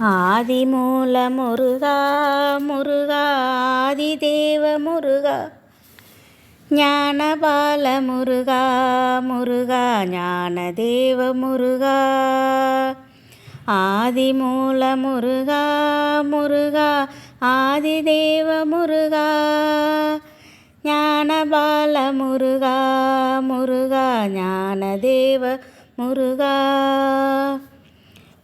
ஆதிமூல முருகா முருகா ஆதிதேவ முருகா. ஞானபால முருகா முருகா ஞானதேவ முருகா. ஆதிமூல முருகா முருகா ஆதிதேவ முருகா. ஞானபால முருகா முருகா ஞானதேவ முருகா.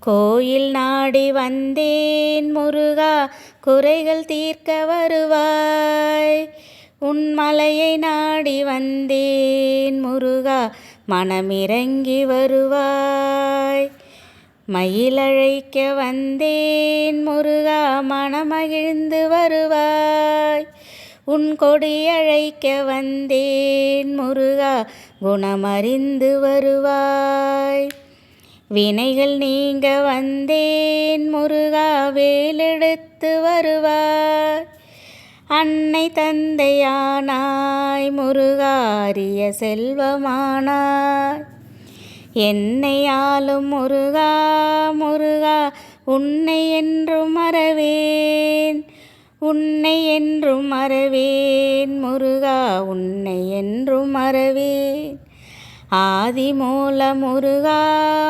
கோயில் நாடி வந்தேன் முருகா. குறைகள் தீர்க்க வருவாய். உன் மலையை நாடி வந்தேன் முருகா. மனமிறங்கி வருவாய். மயிலழைக்க வந்தேன் முருகா. மனமகிழ்ந்து வருவாய். உன் கொடி அழைக்க வந்தேன் முருகா. குணமறிந்து வருவாய். வினைகள் நீங்க வந்தேன் முருகா வேலெடுத்து வருவாய் அன்னை தந்தையானாய் முருகாரிய செல்வமானாய் என்னை ஆளும் முருகா முருகா உன்னை என்றும் மறவேன். உன்னை என்றும் மறவேன் முருகா உன்னை என்றும் மறவேன். ஆதி மூல முருகா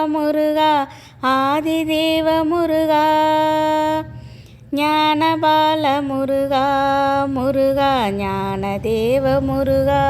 முருகா ஆதி தேவ முருகா. ஞானபால முருகா முருகா ஞான தேவ முருகா.